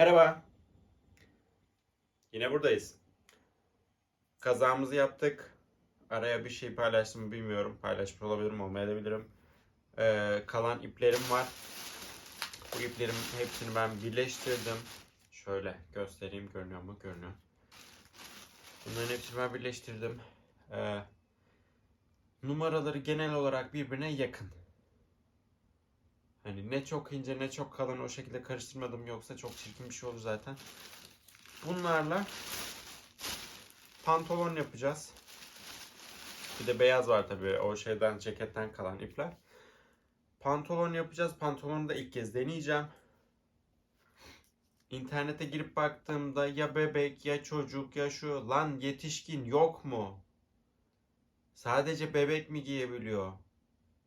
Merhaba. Yine buradayız. Kazamızı yaptık. Araya bir şey paylaştım bilmiyorum. Paylaşmış olabilirim, olmayabilirim. Ee, kalan iplerim var. Bu iplerin hepsini ben birleştirdim. Şöyle göstereyim. Görünüyor mu? Görünüyor. Bunların hepsini ben birleştirdim. Ee, numaraları genel olarak birbirine yakın. Hani ne çok ince ne çok kalın o şekilde karıştırmadım yoksa çok çirkin bir şey olur zaten. Bunlarla pantolon yapacağız. Bir de beyaz var tabii o şeyden ceketten kalan ipler. Pantolon yapacağız. Pantolonu da ilk kez deneyeceğim. İnternete girip baktığımda ya bebek ya çocuk ya şu lan yetişkin yok mu? Sadece bebek mi giyebiliyor?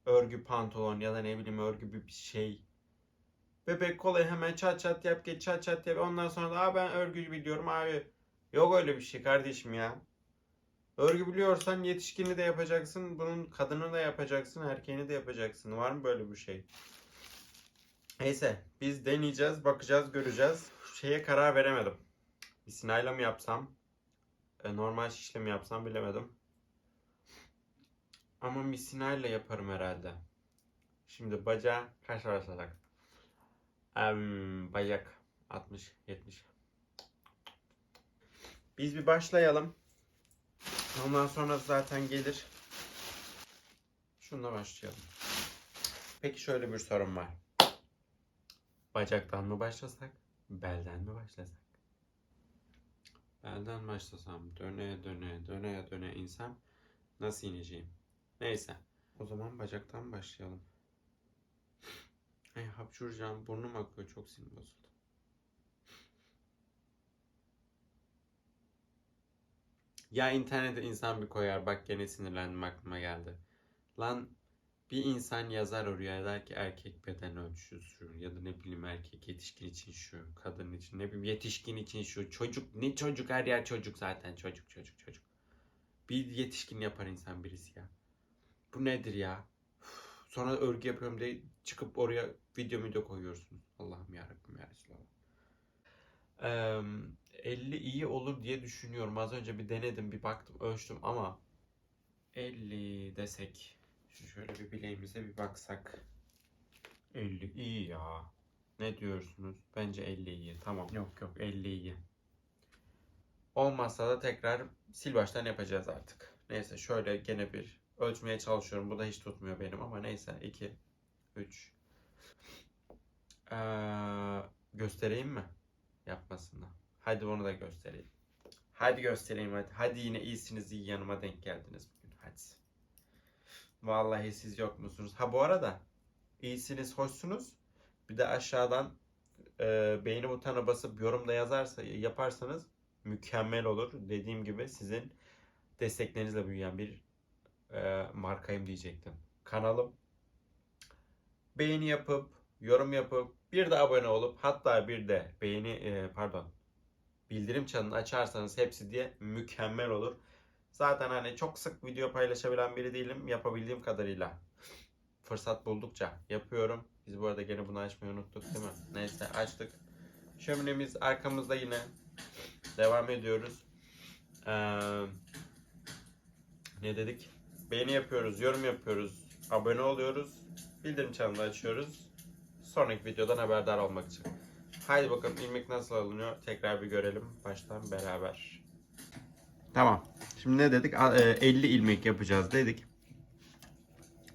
Örgü pantolon ya da ne bileyim örgü bir şey. Bebek kolayı hemen çat çat yap geç çat çat yap. Ondan sonra da ben örgü biliyorum abi. Yok öyle bir şey kardeşim ya. Örgü biliyorsan yetişkini de yapacaksın. Bunun kadını da yapacaksın. Erkeğini de yapacaksın. Var mı böyle bir şey? Neyse biz deneyeceğiz. Bakacağız göreceğiz. Şeye karar veremedim. Misinayla mı yapsam? e, Normal şişle mi yapsam bilemedim. Ama misinayla yaparım herhalde. Şimdi bacağı kaç başlasak? Em, bacak 60 70. Biz bir başlayalım. Ondan sonra zaten gelir. Şununla başlayalım. Peki şöyle bir sorum var. Bacaktan mı başlasak? Belden mi başlasak? Belden başlasam döne döne döne döne insem nasıl ineceğim? Neyse. O zaman bacaktan başlayalım. Ay hapşuracağım. Burnum akıyor. Çok sinir bozuldu. Ya internete insan bir koyar. Bak gene sinirlendim aklıma geldi. Lan bir insan yazar oraya der ki erkek beden ölçüsü şu ya da ne bileyim erkek yetişkin için şu kadın için ne bileyim yetişkin için şu çocuk ne çocuk her yer çocuk zaten çocuk çocuk çocuk bir yetişkin yapar insan birisi ya bu nedir ya? Sonra örgü yapıyorum diye çıkıp oraya video video koyuyorsunuz. Allah'ım yarabbim ya Resulallah. Eee, 50 iyi olur diye düşünüyorum. Az önce bir denedim, bir baktım, ölçtüm ama 50 desek. Şu şöyle bir bileğimize bir baksak. 50 iyi ya. Ne diyorsunuz? Bence 50 iyi. Tamam. Yok yok 50 iyi. Olmazsa da tekrar sil baştan yapacağız artık. Neyse şöyle gene bir ölçmeye çalışıyorum. Bu da hiç tutmuyor benim ama neyse. 2, 3. Ee, göstereyim mi? Yapmasını. Hadi onu da göstereyim. Hadi göstereyim hadi. Hadi yine iyisiniz iyi yanıma denk geldiniz bugün. Hadi. Vallahi siz yok musunuz? Ha bu arada iyisiniz hoşsunuz. Bir de aşağıdan e, beğeni butonuna basıp yorumda yazarsa yaparsanız mükemmel olur. Dediğim gibi sizin desteklerinizle büyüyen bir e, markayım diyecektim. Kanalım. Beğeni yapıp, yorum yapıp, bir de abone olup, hatta bir de beğeni, e, pardon, bildirim çanını açarsanız hepsi diye mükemmel olur. Zaten hani çok sık video paylaşabilen biri değilim. Yapabildiğim kadarıyla fırsat buldukça yapıyorum. Biz bu arada gene bunu açmayı unuttuk değil mi? Neyse açtık. Şöminemiz arkamızda yine. Devam ediyoruz. Ee, ne dedik? Beğeni yapıyoruz, yorum yapıyoruz, abone oluyoruz, bildirim çanını açıyoruz. Sonraki videodan haberdar olmak için. Haydi bakalım ilmek nasıl alınıyor tekrar bir görelim baştan beraber. Tamam. Şimdi ne dedik? A- e, 50 ilmek yapacağız dedik.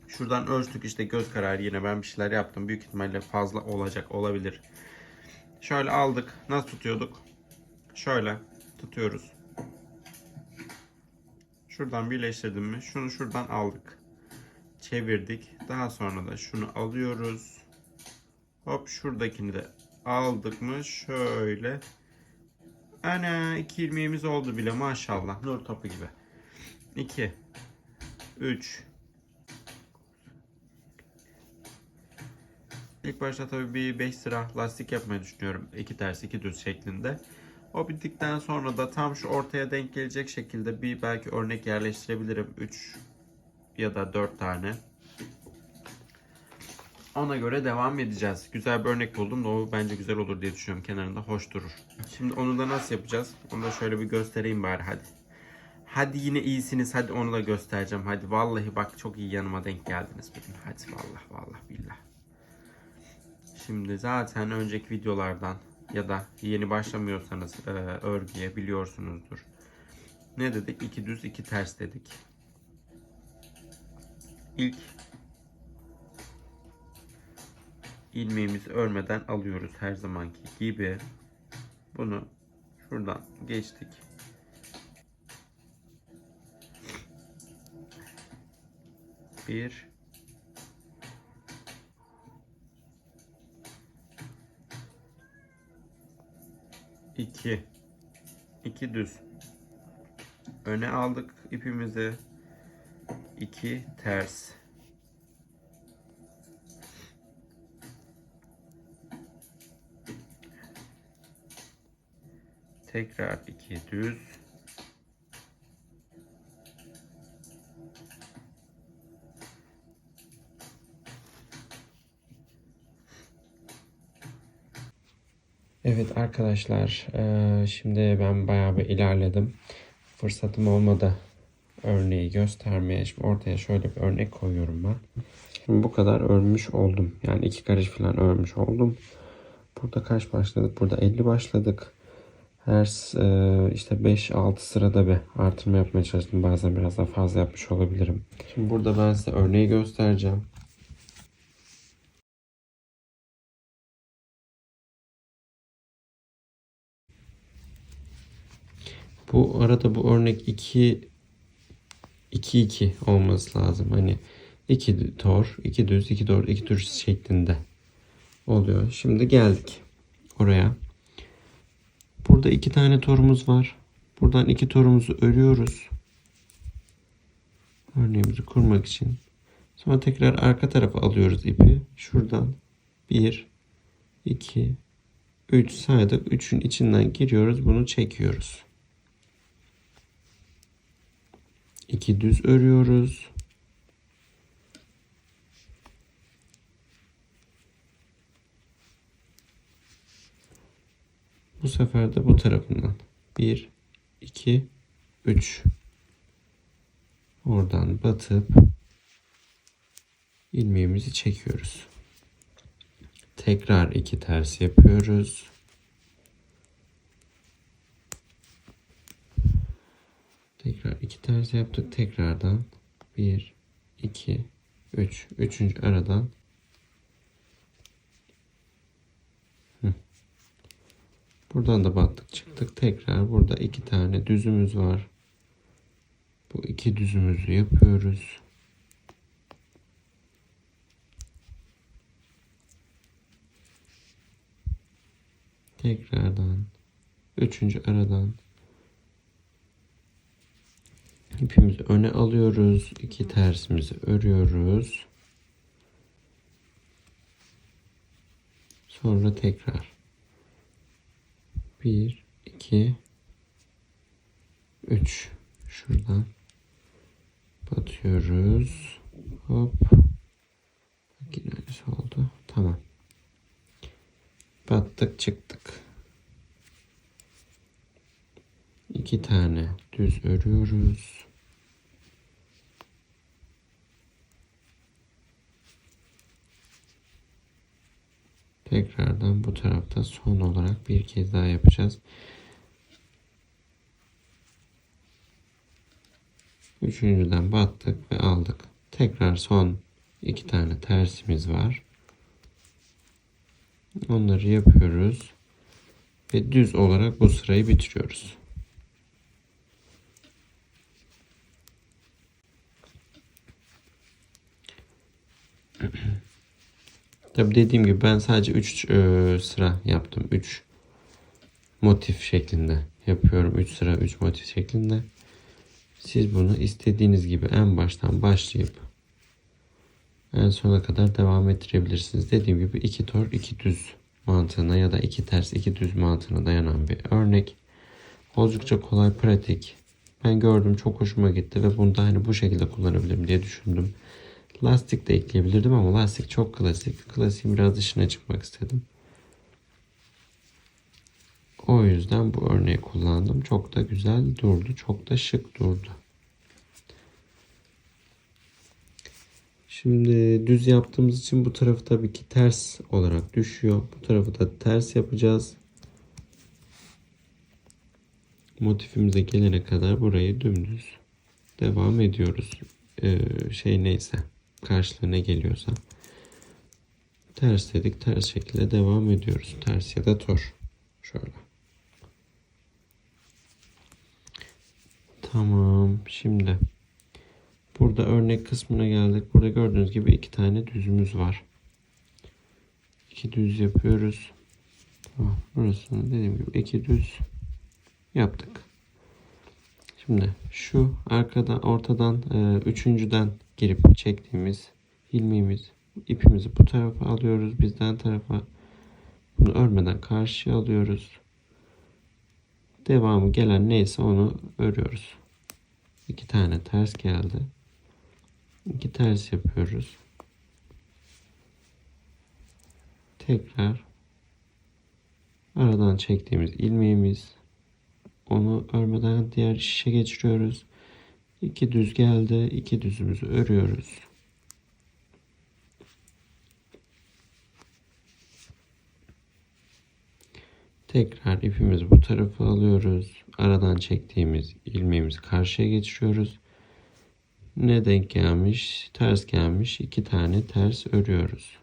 Şuradan ölçtük işte göz kararı yine ben bir şeyler yaptım. Büyük ihtimalle fazla olacak olabilir. Şöyle aldık. Nasıl tutuyorduk? Şöyle tutuyoruz. Şuradan birleştirdim mi? Şunu şuradan aldık. Çevirdik. Daha sonra da şunu alıyoruz. Hop şuradakini de aldık mı? Şöyle. Ana iki ilmeğimiz oldu bile maşallah. Nur topu gibi. 2 3 İlk başta tabii bir 5 sıra lastik yapmayı düşünüyorum. İki ters iki düz şeklinde. O bittikten sonra da tam şu ortaya denk gelecek şekilde bir belki örnek yerleştirebilirim. 3 ya da 4 tane. Ona göre devam edeceğiz. Güzel bir örnek buldum o bence güzel olur diye düşünüyorum. Kenarında hoş durur. Şimdi onu da nasıl yapacağız? Onu da şöyle bir göstereyim bari hadi. Hadi yine iyisiniz. Hadi onu da göstereceğim. Hadi vallahi bak çok iyi yanıma denk geldiniz bugün. Hadi vallahi vallahi billah. Şimdi zaten önceki videolardan ya da yeni başlamıyorsanız e, örgüye biliyorsunuzdur. Ne dedik? İki düz iki ters dedik. İlk ilmeğimizi örmeden alıyoruz her zamanki gibi. Bunu şuradan geçtik. Bir iki. İki düz. Öne aldık ipimizi. İki ters. Tekrar iki düz Evet arkadaşlar, eee, şimdi ben bayağı bir ilerledim. Fırsatım olmadı örneği göstermeye. Şimdi ortaya şöyle bir örnek koyuyorum ben. Şimdi bu kadar örmüş oldum. Yani iki karış falan örmüş oldum. Burada kaç başladık? Burada 50 başladık. Her eee, işte 5-6 sırada bir artırma yapmaya çalıştım. Bazen biraz daha fazla yapmış olabilirim. Şimdi burada ben size örneği göstereceğim. Bu arada bu örnek 2 2 2 olması lazım. Hani 2 tor, 2 düz, 2 tor, 2 düz şeklinde oluyor. Şimdi geldik oraya. Burada iki tane torumuz var. Buradan iki torumuzu örüyoruz. Örneğimizi kurmak için. Sonra tekrar arka tarafa alıyoruz ipi. Şuradan 1 2 3 saydık. 3'ün içinden giriyoruz. Bunu çekiyoruz. İki düz örüyoruz. Bu sefer de bu tarafından. 1 2 3 Oradan batıp ilmeğimizi çekiyoruz. Tekrar iki ters yapıyoruz. Tekrar iki ters yaptık. Tekrardan 1, 2, 3. Üçüncü aradan. Buradan da battık çıktık. Tekrar burada iki tane düzümüz var. Bu iki düzümüzü yapıyoruz. Tekrardan üçüncü aradan İpimizi öne alıyoruz. iki tersimizi örüyoruz. Sonra tekrar. 1 2 3 şuradan batıyoruz. Hop. Aynısı oldu. Tamam. Battık çıktık. İki tane düz örüyoruz. Tekrardan bu tarafta son olarak bir kez daha yapacağız. Üçüncüden battık ve aldık. Tekrar son iki tane tersimiz var. Onları yapıyoruz. Ve düz olarak bu sırayı bitiriyoruz. Tabi dediğim gibi ben sadece 3 sıra yaptım. 3 motif şeklinde yapıyorum. 3 sıra 3 motif şeklinde. Siz bunu istediğiniz gibi en baştan başlayıp en sona kadar devam ettirebilirsiniz. Dediğim gibi 2 tor 2 düz mantığına ya da 2 ters 2 düz mantığına dayanan bir örnek. Oldukça kolay pratik. Ben gördüm çok hoşuma gitti ve bunu da hani bu şekilde kullanabilirim diye düşündüm. Lastik de ekleyebilirdim ama lastik çok klasik. Klasiğin biraz dışına çıkmak istedim. O yüzden bu örneği kullandım. Çok da güzel durdu. Çok da şık durdu. Şimdi düz yaptığımız için bu tarafı tabii ki ters olarak düşüyor. Bu tarafı da ters yapacağız. Motifimize gelene kadar burayı dümdüz devam ediyoruz. Ee, şey neyse karşılığı ne geliyorsa. Ters dedik ters şekilde devam ediyoruz. Ters ya da tor. Şöyle. Tamam. Şimdi burada örnek kısmına geldik. Burada gördüğünüz gibi iki tane düzümüz var. İki düz yapıyoruz. Tamam. Burasını dediğim gibi iki düz yaptık. Şimdi şu arkadan ortadan e, üçüncüden girip çektiğimiz ilmeğimiz ipimizi bu tarafa alıyoruz. Bizden tarafa bunu örmeden karşıya alıyoruz. Devamı gelen neyse onu örüyoruz. İki tane ters geldi. İki ters yapıyoruz. Tekrar aradan çektiğimiz ilmeğimiz onu örmeden diğer şişe geçiriyoruz. İki düz geldi. iki düzümüzü örüyoruz. Tekrar ipimizi bu tarafa alıyoruz. Aradan çektiğimiz ilmeğimizi karşıya geçiriyoruz. Ne denk gelmiş? Ters gelmiş. iki tane ters örüyoruz.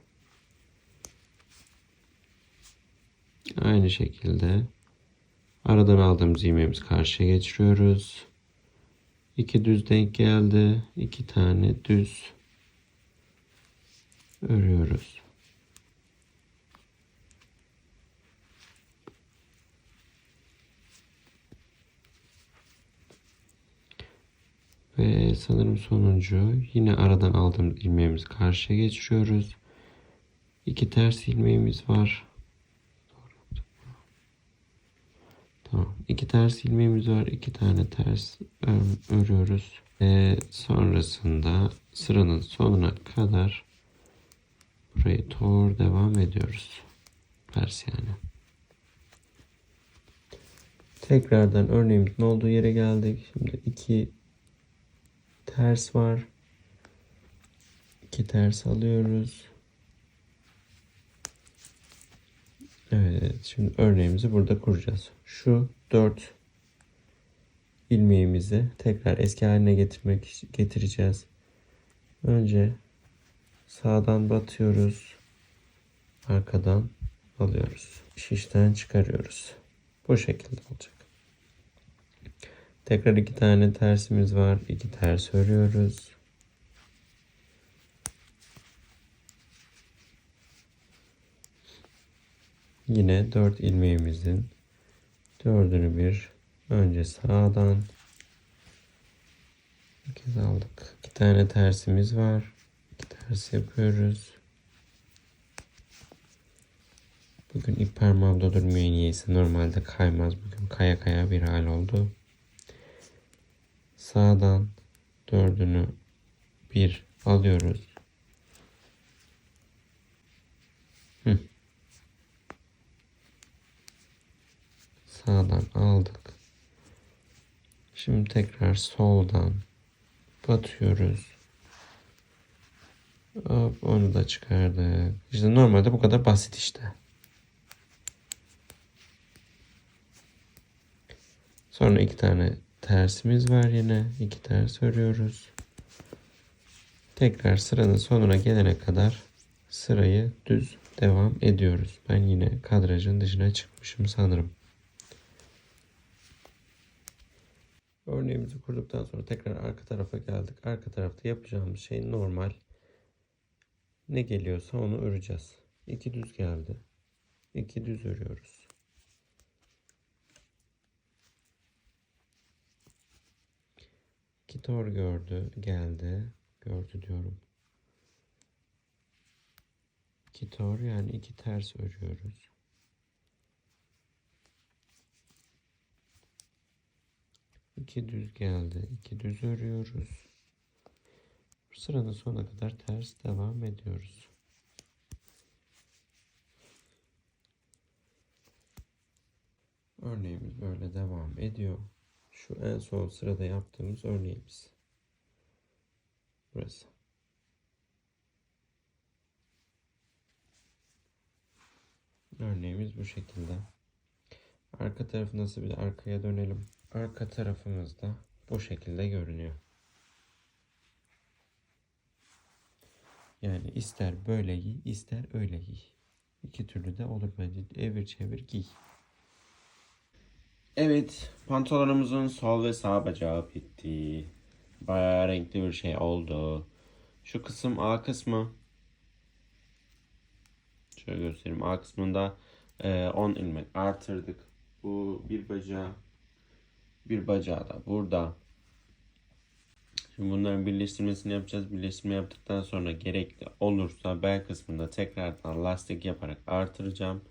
Aynı şekilde aradan aldığımız ilmeğimizi karşıya geçiriyoruz. İki düz denk geldi. iki tane düz örüyoruz. Ve sanırım sonuncu yine aradan aldığımız ilmeğimizi karşıya geçiriyoruz. İki ters ilmeğimiz var. Tamam. İki ters ilmeğimiz var. iki tane ters örüyoruz. Ve sonrasında sıranın sonuna kadar burayı tor devam ediyoruz. Ters yani. Tekrardan örneğimizin olduğu yere geldik. Şimdi iki ters var. İki ters alıyoruz. Evet, şimdi örneğimizi burada kuracağız. Şu 4 ilmeğimizi tekrar eski haline getirmek getireceğiz. Önce sağdan batıyoruz. Arkadan alıyoruz. Şişten çıkarıyoruz. Bu şekilde olacak. Tekrar iki tane tersimiz var. İki ters örüyoruz. Yine dört ilmeğimizin dördünü bir önce sağdan bir kez aldık. İki tane tersimiz var. İki ters yapıyoruz. Bugün ip parmağımda durmuyor niyeyse. Normalde kaymaz. Bugün kaya kaya bir hal oldu. Sağdan dördünü bir alıyoruz. Hı. Sağdan aldık. Şimdi tekrar soldan batıyoruz. Hop, onu da çıkardık. İşte normalde bu kadar basit işte. Sonra iki tane tersimiz var yine. iki ters örüyoruz. Tekrar sıranın sonuna gelene kadar sırayı düz devam ediyoruz. Ben yine kadrajın dışına çıkmışım sanırım. Örneğimizi kurduktan sonra tekrar arka tarafa geldik. Arka tarafta yapacağımız şey normal. Ne geliyorsa onu öreceğiz. İki düz geldi. İki düz örüyoruz. İki tor gördü, geldi. Gördü diyorum. İki tor yani iki ters örüyoruz. İki düz geldi. İki düz örüyoruz. sıranın sonuna kadar ters devam ediyoruz. Örneğimiz böyle devam ediyor. Şu en son sırada yaptığımız örneğimiz. Burası. Örneğimiz bu şekilde. Arka tarafı nasıl bir de arkaya dönelim. Arka tarafımız da bu şekilde görünüyor. Yani ister böyle giy, ister öyle giy. İki türlü de olur bence. Evir çevir giy. Evet, pantolonumuzun sol ve sağ bacağı bitti. Bayağı renkli bir şey oldu. Şu kısım A kısmı. Şöyle göstereyim. A kısmında e, 10 ilmek artırdık. Bu bir bacağı. Bir bacağı da burada. Şimdi bunların birleştirmesini yapacağız. Birleştirme yaptıktan sonra gerekli olursa bel kısmında tekrardan lastik yaparak artıracağım.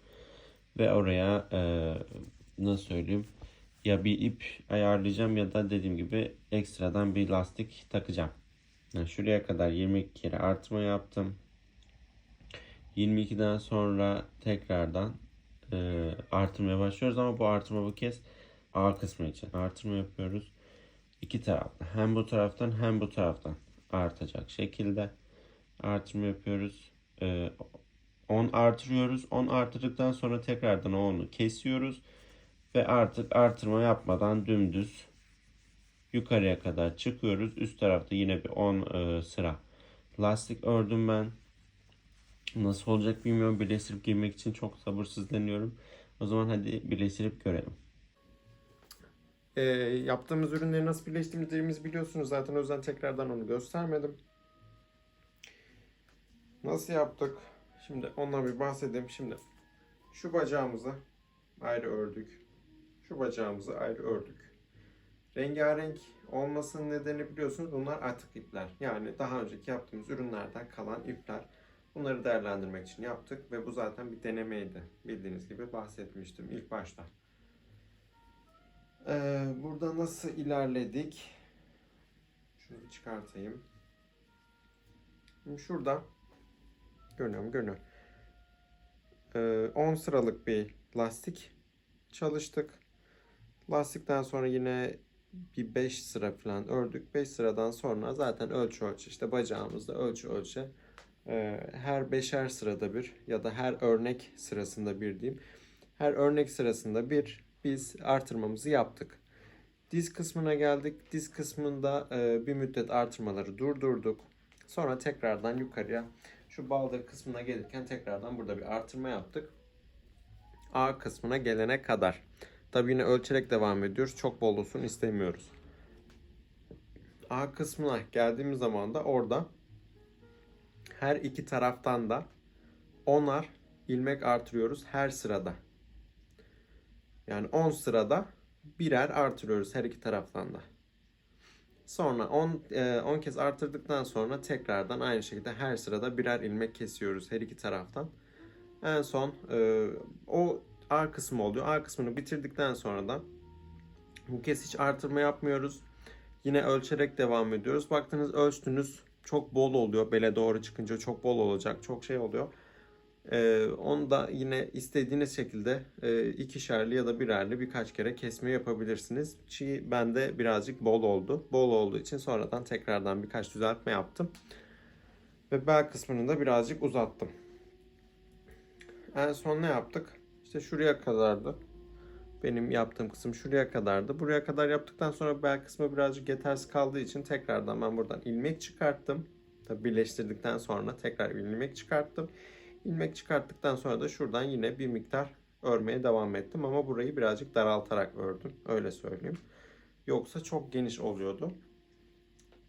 Ve oraya e, nasıl söyleyeyim ya bir ip ayarlayacağım ya da dediğim gibi ekstradan bir lastik takacağım. Yani şuraya kadar 22 kere artırma yaptım. 22'den sonra tekrardan e, artırmaya başlıyoruz ama bu artırma bu kez A kısmı için artırma yapıyoruz. İki taraftan hem bu taraftan hem bu taraftan artacak şekilde artırma yapıyoruz. E, 10 artırıyoruz. 10 artırdıktan sonra tekrardan o 10'u kesiyoruz. Ve artık artırma yapmadan dümdüz yukarıya kadar çıkıyoruz. Üst tarafta yine bir 10 e, sıra lastik ördüm ben. Nasıl olacak bilmiyorum. Birleştirip girmek için çok sabırsızlanıyorum. O zaman hadi birleştirip görelim. Ee, yaptığımız ürünleri nasıl birleştirdiğimizi biliyorsunuz zaten o yüzden tekrardan onu göstermedim. Nasıl yaptık? Şimdi ondan bir bahsedeyim. Şimdi şu bacağımızı ayrı ördük. Şu bacağımızı ayrı ördük. Rengarenk olmasının nedeni biliyorsunuz bunlar atık ipler. Yani daha önceki yaptığımız ürünlerden kalan ipler. Bunları değerlendirmek için yaptık ve bu zaten bir denemeydi. Bildiğiniz gibi bahsetmiştim ilk başta. Ee, burada nasıl ilerledik? Şunu bir çıkartayım. Şimdi şurada görünüyor mu? Görünüyor. Ee, 10 sıralık bir lastik çalıştık. Lastikten sonra yine bir 5 sıra falan ördük. 5 sıradan sonra zaten ölçü ölçü işte bacağımızda ölçü ölçü ee, her beşer sırada bir ya da her örnek sırasında bir diyeyim. Her örnek sırasında bir biz artırmamızı yaptık. Diz kısmına geldik. Diz kısmında e, bir müddet artırmaları durdurduk. Sonra tekrardan yukarıya şu baldır kısmına gelirken tekrardan burada bir artırma yaptık. A kısmına gelene kadar. Tabi yine ölçerek devam ediyoruz. Çok bol olsun istemiyoruz. A kısmına geldiğimiz zaman da orada her iki taraftan da 10'ar ilmek artırıyoruz her sırada. Yani 10 sırada birer artırıyoruz her iki taraftan da. Sonra 10 10 kez artırdıktan sonra tekrardan aynı şekilde her sırada birer ilmek kesiyoruz her iki taraftan. En son e, o A kısmı oluyor. A kısmını bitirdikten sonra da bu kez hiç artırma yapmıyoruz. Yine ölçerek devam ediyoruz. Baktınız ölçtünüz çok bol oluyor. Bele doğru çıkınca çok bol olacak. Çok şey oluyor. Ee, onu da yine istediğiniz şekilde e, ikişerli ya da birerli birkaç kere kesme yapabilirsiniz. Çiğ bende birazcık bol oldu. Bol olduğu için sonradan tekrardan birkaç düzeltme yaptım. Ve bel kısmını da birazcık uzattım. En son ne yaptık? İşte şuraya kadardı. Benim yaptığım kısım şuraya kadardı. Buraya kadar yaptıktan sonra bel kısmı birazcık yetersiz kaldığı için tekrardan ben buradan ilmek çıkarttım. Tabi birleştirdikten sonra tekrar ilmek çıkarttım. İlmek çıkarttıktan sonra da şuradan yine bir miktar örmeye devam ettim ama burayı birazcık daraltarak ördüm. Öyle söyleyeyim. Yoksa çok geniş oluyordu.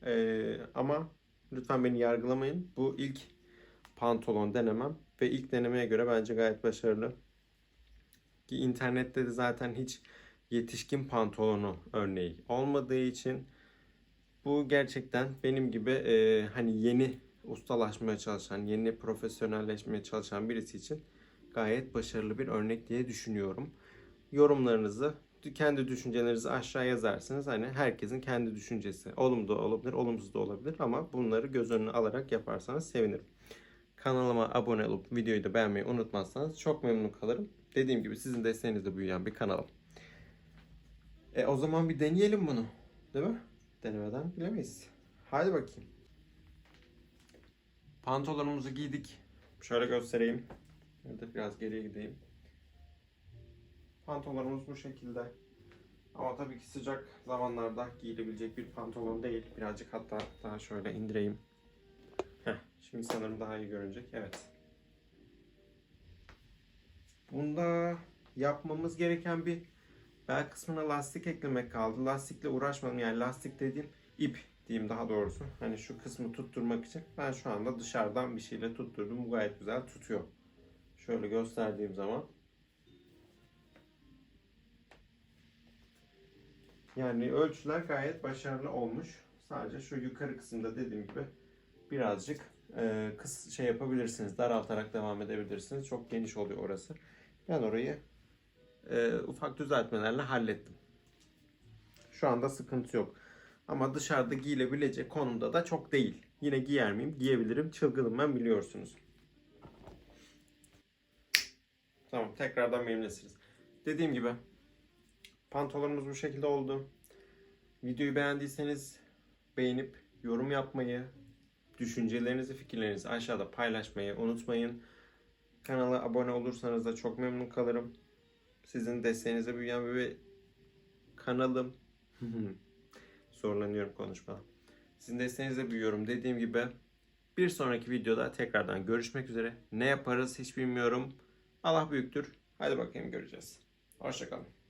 Ee, ama lütfen beni yargılamayın. Bu ilk pantolon denemem ve ilk denemeye göre bence gayet başarılı. Ki internette de zaten hiç yetişkin pantolonu örneği olmadığı için bu gerçekten benim gibi e, hani yeni ustalaşmaya çalışan, yeni profesyonelleşmeye çalışan birisi için gayet başarılı bir örnek diye düşünüyorum. Yorumlarınızı kendi düşüncelerinizi aşağı yazarsınız. Hani herkesin kendi düşüncesi. Olumlu da olabilir, olumsuz da olabilir ama bunları göz önüne alarak yaparsanız sevinirim. Kanalıma abone olup videoyu da beğenmeyi unutmazsanız çok memnun kalırım. Dediğim gibi sizin desteğinizle büyüyen bir kanalım. E o zaman bir deneyelim bunu. Değil mi? Denemeden bilemeyiz. Hadi bakayım. Pantolonumuzu giydik. Şöyle göstereyim. Ya da biraz geriye gideyim. Pantolonumuz bu şekilde. Ama tabii ki sıcak zamanlarda giyilebilecek bir pantolon değil. Birazcık hatta daha şöyle indireyim. Heh, şimdi sanırım daha iyi görünecek. Evet. Bunda yapmamız gereken bir bel kısmına lastik eklemek kaldı. Lastikle uğraşmadım. Yani lastik dediğim ip diyeyim daha doğrusu. Hani şu kısmı tutturmak için ben şu anda dışarıdan bir şeyle tutturdum. Bu gayet güzel tutuyor. Şöyle gösterdiğim zaman Yani ölçüler gayet başarılı olmuş. Sadece şu yukarı kısımda dediğim gibi birazcık e, kıs şey yapabilirsiniz. Daraltarak devam edebilirsiniz. Çok geniş oluyor orası. Ben orayı e, ufak düzeltmelerle hallettim. Şu anda sıkıntı yok. Ama dışarıda giyilebilecek konumda da çok değil. Yine giyer miyim? Giyebilirim. Çılgınım ben biliyorsunuz. Tamam tekrardan memnunsunuz. Dediğim gibi pantolonumuz bu şekilde oldu. Videoyu beğendiyseniz beğenip yorum yapmayı, düşüncelerinizi, fikirlerinizi aşağıda paylaşmayı unutmayın. Kanala abone olursanız da çok memnun kalırım. Sizin desteğinize büyüyen bir kanalım. Zorlanıyorum konuşmada. Sizin desteğinize büyüyorum dediğim gibi. Bir sonraki videoda tekrardan görüşmek üzere. Ne yaparız hiç bilmiyorum. Allah büyüktür. Hadi bakayım göreceğiz. Hoşçakalın.